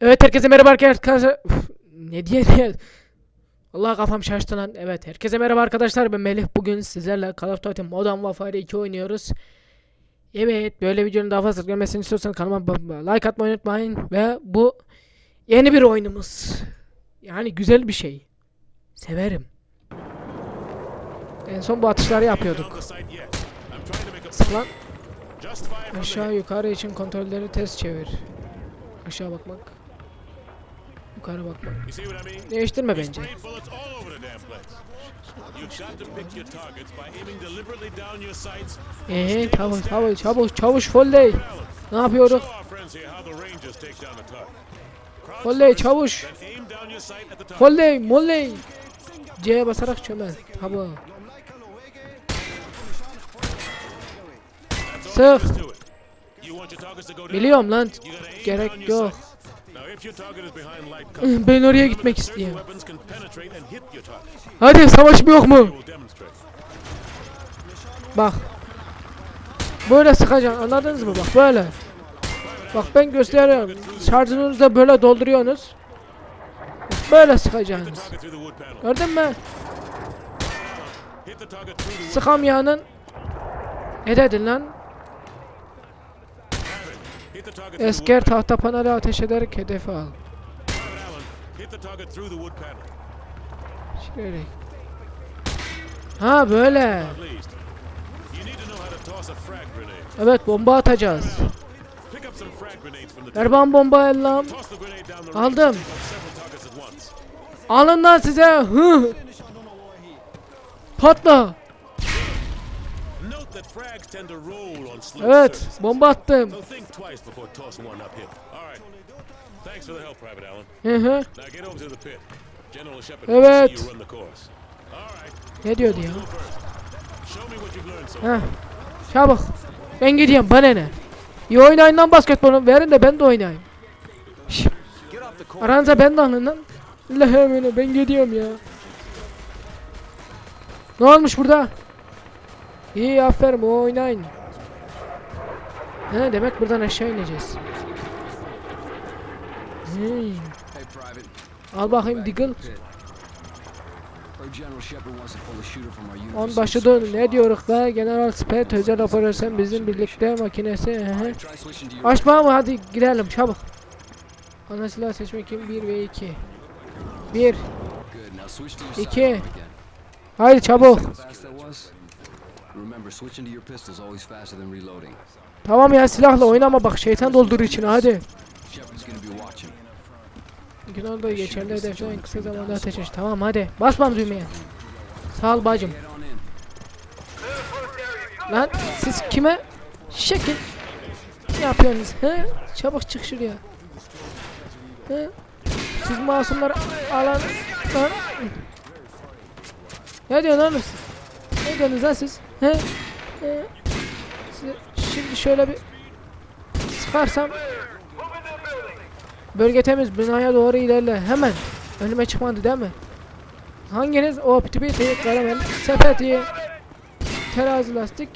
Evet herkese merhaba arkadaşlar. Uf, ne diye diye. Allah kafam şaştı lan. Evet herkese merhaba arkadaşlar. Ben Melih. Bugün sizlerle Call of Duty Modern Warfare 2 oynuyoruz. Evet böyle videonun daha fazla gelmesini istiyorsanız kanalıma like atmayı unutmayın. Ve bu yeni bir oyunumuz. Yani güzel bir şey. Severim. En son bu atışları yapıyorduk. Sık lan. Aşağı yukarı için kontrolleri ters çevir. Aşağı bakmak. Yukarı bakmak. Değiştirme bence. Eee çavuş çavuş çavuş çavuş Folley. Ne yapıyoruz? Folley çavuş. Folley molley. C'ye basarak çömel. Tabi. Sık. Biliyorum lan. Gerek yok. Ben oraya gitmek istiyorum. Hadi savaşım yok mu? Bak. Böyle sıkacaksın anladınız mı bak böyle. Bak ben gösteriyorum. Şarjınızı da böyle dolduruyorsunuz. Böyle sıkacaksınız. Gördün mü? Sıkamayanın ne dedin lan? Esker tahta paneli ateş ederek hedefi al. Şöyle. Ha böyle. Evet bomba atacağız. Ver bana bomba ellam. Aldım. Alın lan size. Patla. Hı hı. Evet. course. All right. Ne diyordu ya? Heh. Çabuk. Ben gidiyorum bana ne? İyi oynayın lan basketbolu. Verin de ben de oynayayım. Şş. Aranıza ben de alın lan. Allah emine ben gidiyorum ya. Ne olmuş burada? İyi aferin oynayın. He demek buradan aşağı ineceğiz. Hmm. Al bakayım Diggle. On başladı ne diyoruz da General Spet özel operasyon bizim birlikte makinesi. Açma mı hadi girelim çabuk. Ana silah seçme kim 1 ve 2. 1. Good. Now switch to your İki. sidearm again. Haydi çabuk. Tamam ya silahla oynama bak şeytan doldur içine hadi. Shepard's gonna be watching. Gün oldu geçerli hedeften en kısa zamanda ateş aç. Tamam hadi basmam düğmeye. Sağ ol bacım. Lan siz kime şekil yapıyorsunuz he? Çabuk çık şuraya. He? Siz masumları alan lan. Ne diyorsun siz? Ne diyorsunuz lan siz? He? He? Şimdi şöyle bir sıkarsam Bölge temiz binaya doğru ilerle hemen Önüme çıkmadı değil mi? Hanginiz o tipi karamel sepeti terazi lastik.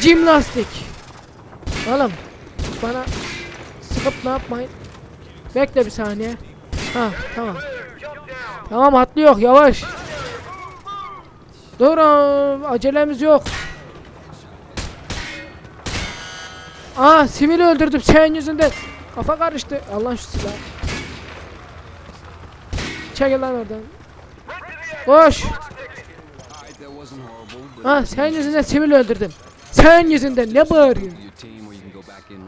Jim lastik Oğlum bana sıkıp ne yapmayın? Bekle bir saniye. Ha tamam. Tamam atlıyor yavaş Durun acelemiz yok Aa sivil öldürdüm senin yüzünden Kafa karıştı Allah şu silah Çekil lan oradan Koş. Ha senin yüzünden sivil öldürdüm. Sen yüzünden ne bağırıyorsun?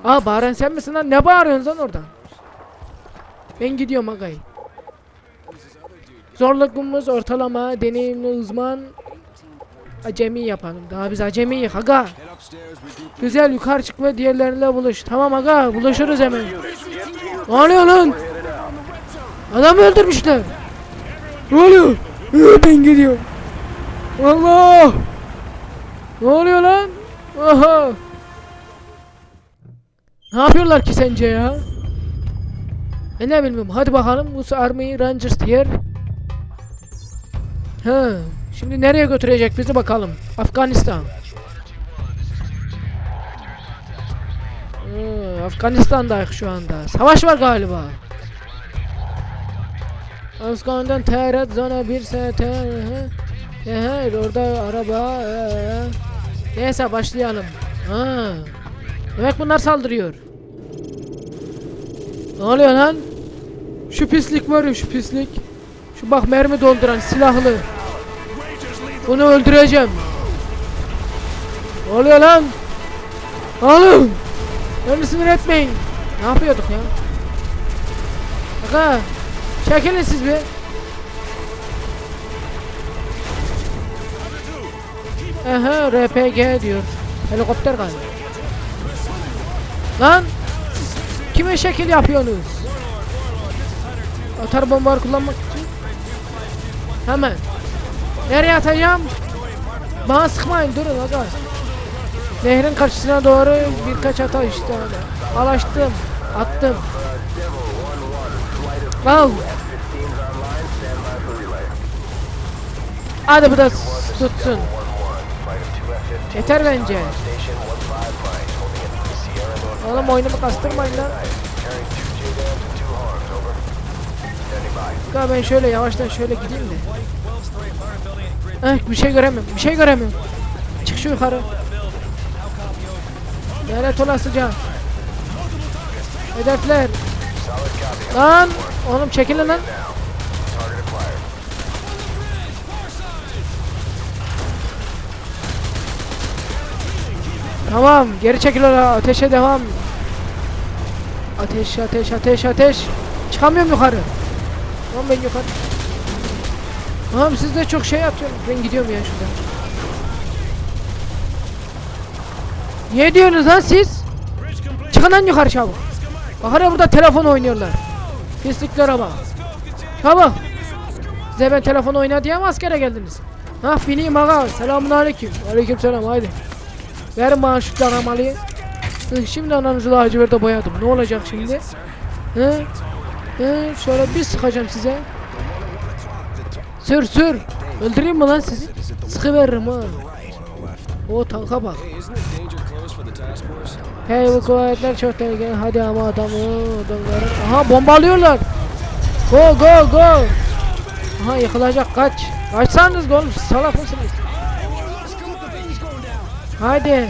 Aa bağıran sen misin lan? Ne bağırıyorsun lan oradan? Ben gidiyorum agay. Zorluğumuz ortalama, deneyimli uzman, acemi yapalım. Daha biz acemiyiz aga. Güzel yukarı çık ve diğerleriyle buluş. Tamam aga buluşuruz hemen. Ne oluyor lan? Adam öldürmüşler. Ne oluyor? Ben gidiyorum. Allah! Ne oluyor lan? Aha! Ne yapıyorlar ki sence ya? E ne bilmiyorum. Hadi bakalım. Bu Army Rangers diğer. Ha, şimdi nereye götürecek bizi bakalım. Afganistan. Ha, Afganistan'dayız şu anda. Savaş var galiba. Afganistan'dan TR zona 1 ST Ehe orada araba ee. Neyse başlayalım. Ha. Demek bunlar saldırıyor. Ne oluyor lan? Şu pislik var ya şu pislik. Şu bak mermi dolduran silahlı. Bunu öldüreceğim. Ne oluyor lan? Oğlum! Beni sinir etmeyin. Ne yapıyorduk ya? Aga! Çekilin siz bir. Aha RPG diyor. Helikopter galiba. Lan! Kime şekil yapıyorsunuz? Atar bombalar kullanmak için. Hemen. Nereye atacağım? Bana sıkmayın durun aga. Nehrin karşısına doğru birkaç ata işte. Alaştım. Attım. Al. Hadi bu da tutsun. Yeter bence. Oğlum oyunumu kastırmayın lan. Ya ben şöyle yavaştan şöyle gideyim de. Eh bir şey göremiyorum. Bir şey göremiyorum. Çık şu yukarı. Lanet olasıca. Hedefler. Lan oğlum çekilin lan. Tamam geri çekil ola ateşe devam. Ateş ateş ateş ateş. Çıkamıyorum yukarı. Lan ben yukarı. Tamam siz de çok şey atıyorsunuz. Ben gidiyorum ya şuradan. Niye diyorsunuz lan siz? Çıkın lan yukarı çabuk. Bak hala burada telefon oynuyorlar. Pisliklere bak. Çabuk. Size ben telefon oyna diye mi askere geldiniz? Ha bineyim aga. Selamun aleyküm. Aleyküm selam haydi. Verin bana şu aramalıyı. Hı, Şimdi ananızı laciverde boyadım. Ne olacak şimdi? Hı? Hı? Şöyle bir sıkacağım size. Sür sür. Öldüreyim mi lan sizi? Sıkıveririm ha. O tanka bak. Hey, bu kuvvetler çok tehlikeli. Hadi ama adamı adamları. Aha bombalıyorlar. Go go go. Aha yıkılacak kaç. Kaçsanız oğlum salak mısınız? Hadi.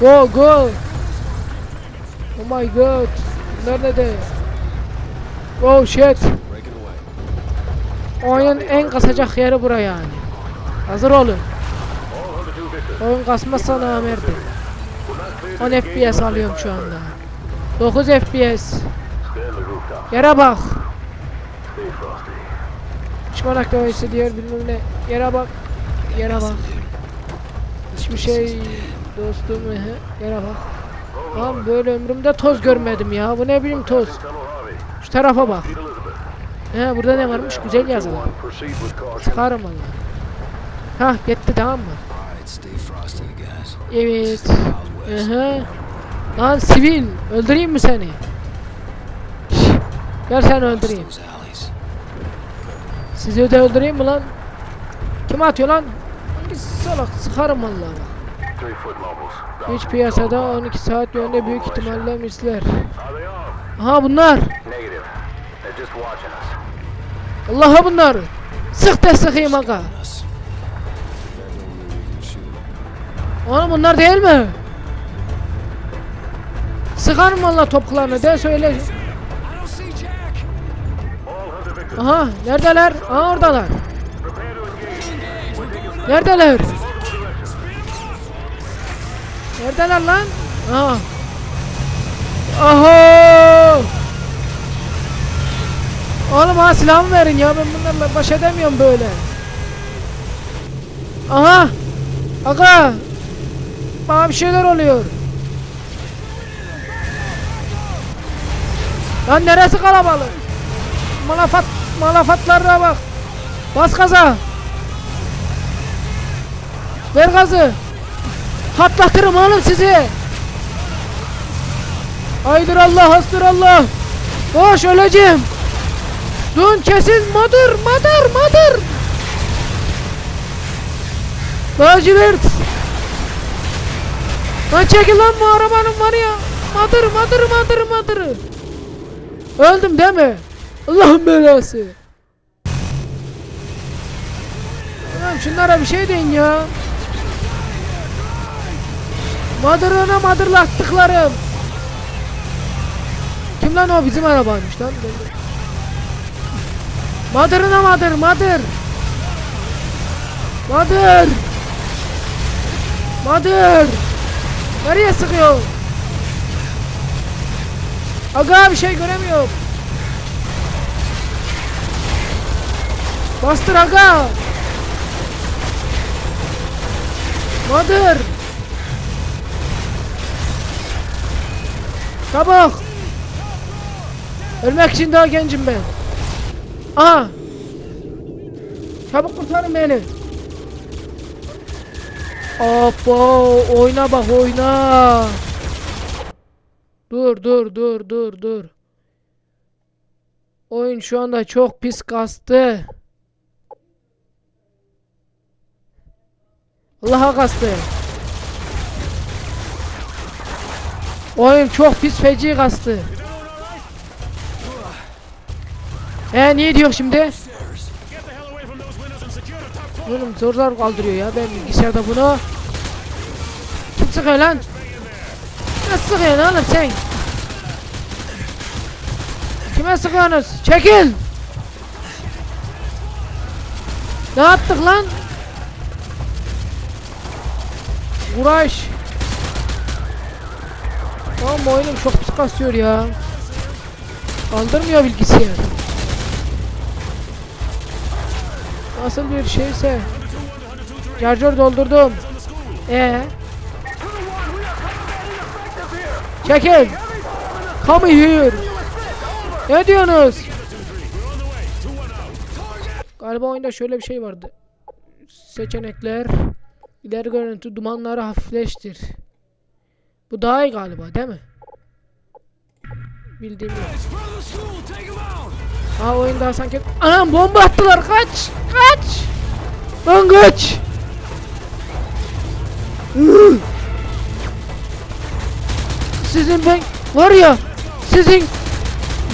Go go. Oh my god. Nerede de? Oh shit. Oyunun en kasacak yeri buraya yani. Hazır olun. Oyun kasmazsa namerdi. 10 FPS alıyorum şu anda. 9 FPS. Yere bak. Düşman aktivitesi diyor bilmem ne. Yere bak. Yere bak. Hiçbir şey dostum. Yere bak. Lan böyle ömrümde toz görmedim ya. Bu ne bileyim toz. Şu tarafa bak. He burada ne varmış? Güzel yazılı. Sıkarım valla. Hah gitti tamam mı? Evet. Aha. Lan sivil. Öldüreyim mi seni? Gel sen öldüreyim. Sizi de öldüreyim mi lan? Kim atıyor lan? Hangi salak sıkarım valla. Hiç piyasada 12 saat yönde büyük ihtimalle misler. Aha bunlar. Allah'a bunlar. Sık da sıkayım aga. Oğlum bunlar değil mi? Sıkar mı valla topuklarını de söyle. Aha neredeler? Aha oradalar. Neredeler? Neredeler lan? Aha. Aha. Oğlum ha silahımı verin ya ben bunlarla baş edemiyorum böyle. Aha. Aga. Bana bir şeyler oluyor. Lan neresi kalabalık? Malafat, malafatlarına bak. Bas gaza. Ver gazı. Patlatırım oğlum sizi. Haydır Allah, hastır Allah. Koş öleceğim. Dön kesin madır, madır, madır. Lacivert. Lan çekil lan bu arabanın var ya. Mother, mother, mother, mother. Öldüm değil mi? Allah'ın belası. Ulan şunlara bir şey deyin ya. Mother'ına motherlattıklarım. Kim lan o bizim arabaymış lan. Mother'ına mother, mother. Mother. Mother. Nereye sıkıyor? Aga bir şey göremiyorum. Bastır aga. Mother. Çabuk. Ölmek için daha gencim ben. Aha. Çabuk kurtarın beni. Apo oyna bak oyna. Dur dur dur dur dur. Oyun şu anda çok pis kastı. Allah'a kastı. Oyun çok pis feci kastı. Secure the top floor. Oğlum zor zor kaldırıyor ya ben bilgisayarda bunu. Kim sıkıyor lan? Nasıl sıkıyorsun oğlum sen? Kime sıkıyorsunuz? Çekil! Ne yaptık lan? Uğraş. Tamam oyunum çok pis kasıyor ya. Kaldırmıyor bilgisayar. Nasıl bir şeyse. Charger doldurdum. Ee. Çekil. Come here. Ne diyorsunuz? Galiba oyunda şöyle bir şey vardı. Seçenekler. İleri görüntü dumanları hafifleştir. Bu daha iyi galiba değil mi? Bildiğim yok. Aa oyun daha sanki... Anam bomba attılar kaç! Kaç! Lan kaç! Sizin ben... Var ya! Sizin...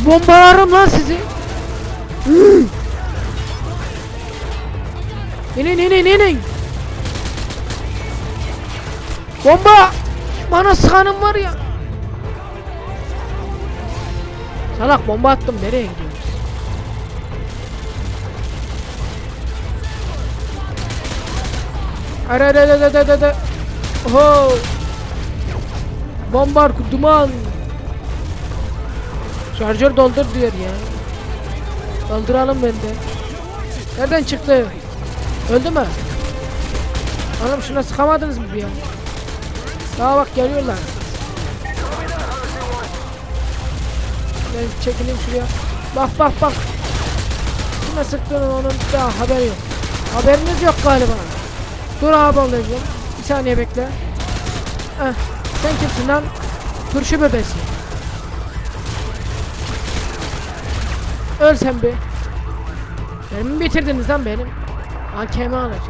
Bombalarım lan sizi! Iıı! İnin inin inin! Bomba! Bana sıkanım var ya! Salak bomba attım nereye gidiyoruz? Ara ara ara ara ara ara. Oho. Bombar duman. Şarjör doldur diyor ya. Dolduralım ben de. Nereden çıktı? Öldü mü? Oğlum şuna sıkamadınız mı bir ya? Daha bak geliyorlar. Ben çekileyim şuraya. Bak bak bak. Kime sıktığının onun daha haberi yok. Haberiniz yok galiba. Dur abi olayım. Bir saniye bekle. Heh. Sen kimsin lan? Turşu bebesi. Öl sen bir. Benim bitirdiniz lan benim? AKM alacağım.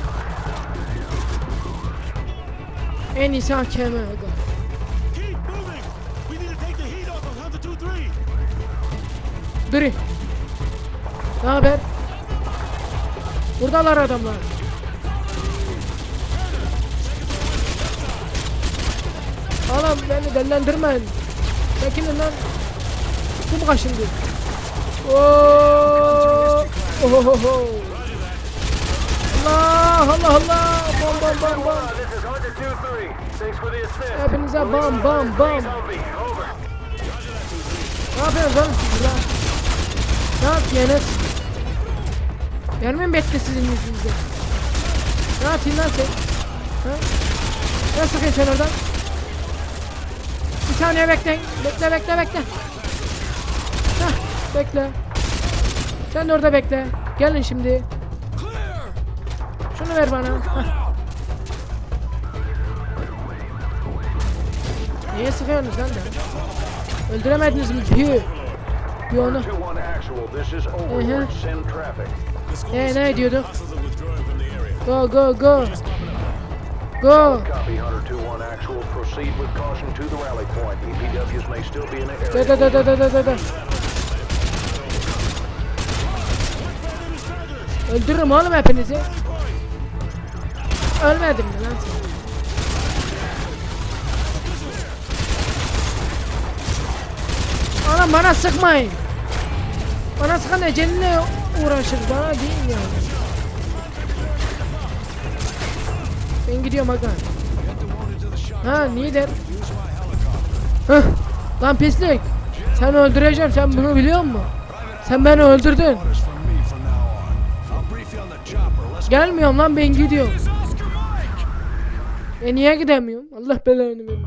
En iyisi AKM aga. Keep moving. We need to take the heat off of Hunter 2-3. Duri. Ne haber? Buradalar adamlar. Oğlum beni dellendirmeyin. Çekilin lan. Kim kaşındı? Oo! Ohohoho! Allah Allah Allah! Bam bam bam bam! This is Hunter 2-3. Thanks for the assist. Hepinize bam bam bam! Ne yapıyorsunuz oğlum siz lan? Ne yapıyorsunuz? Gelme mi bekle sizin yüzünüzden? Ne yapayım lan sen? Ha? Sıkıyorsun sen oradan? Saniye bekleyin. Bekle bekle bekle. Hah bekle. Sen de orada bekle. Gelin şimdi. Şunu ver bana. Hah. Niye sıkıyorsunuz lan da? Öldüremediniz mi? Püh. Bir onu. 2-1 actual. This is. Overlord. Send traffic. The school Ee, ne diyorduk? Go go go. Go. Copy Hunter 2-1 actual. Proceed with caution to the rally point. EPWs may still be in the Da area. da da da da da da da. Öldürürüm oğlum hepinizi. Ölmedim mi lan sen? Anam bana sıkmayın. Bana sıkan ecelinle uğraşır. Bana değil yani. Ben gidiyorum aga. Ha lider. Hıh. Lan pislik. Sen öldüreceğim. Sen bunu biliyor musun? Sen beni öldürdün. Gelmiyorum lan ben gidiyorum. E niye gidemiyorum? Allah belanı versin.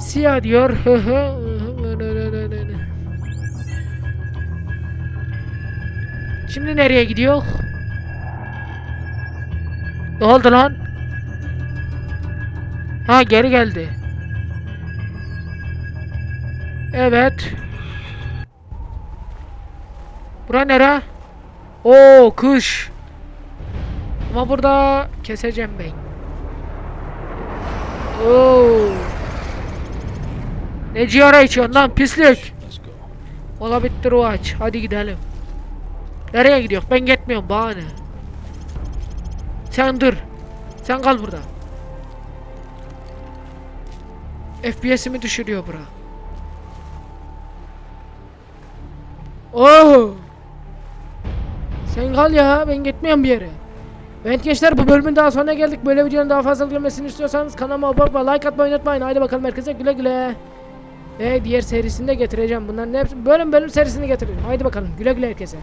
Siyah diyor. Şimdi nereye gidiyor? Ne oldu lan? Ha geri geldi. Evet. Bura nere? Oo kış. Ama burada keseceğim ben. Oo. Ne cigara içiyorsun lan pislik? Ola bitti aç. Hadi gidelim. Nereye gidiyor? Ben gitmiyorum bana ne? Sen dur. Sen kal burada. FPS'imi düşürüyor bura. Oo. Sen kal ya ben gitmiyorum bir yere. Evet gençler bu bölümün daha sonuna geldik. Böyle videonun daha fazla gelmesini istiyorsanız kanalıma abone olmayı, like atmayı unutmayın. Haydi bakalım herkese güle güle. Ve diğer serisini de getireceğim. Bunların hepsi bölüm bölüm serisini getireceğim. Haydi bakalım güle güle herkese.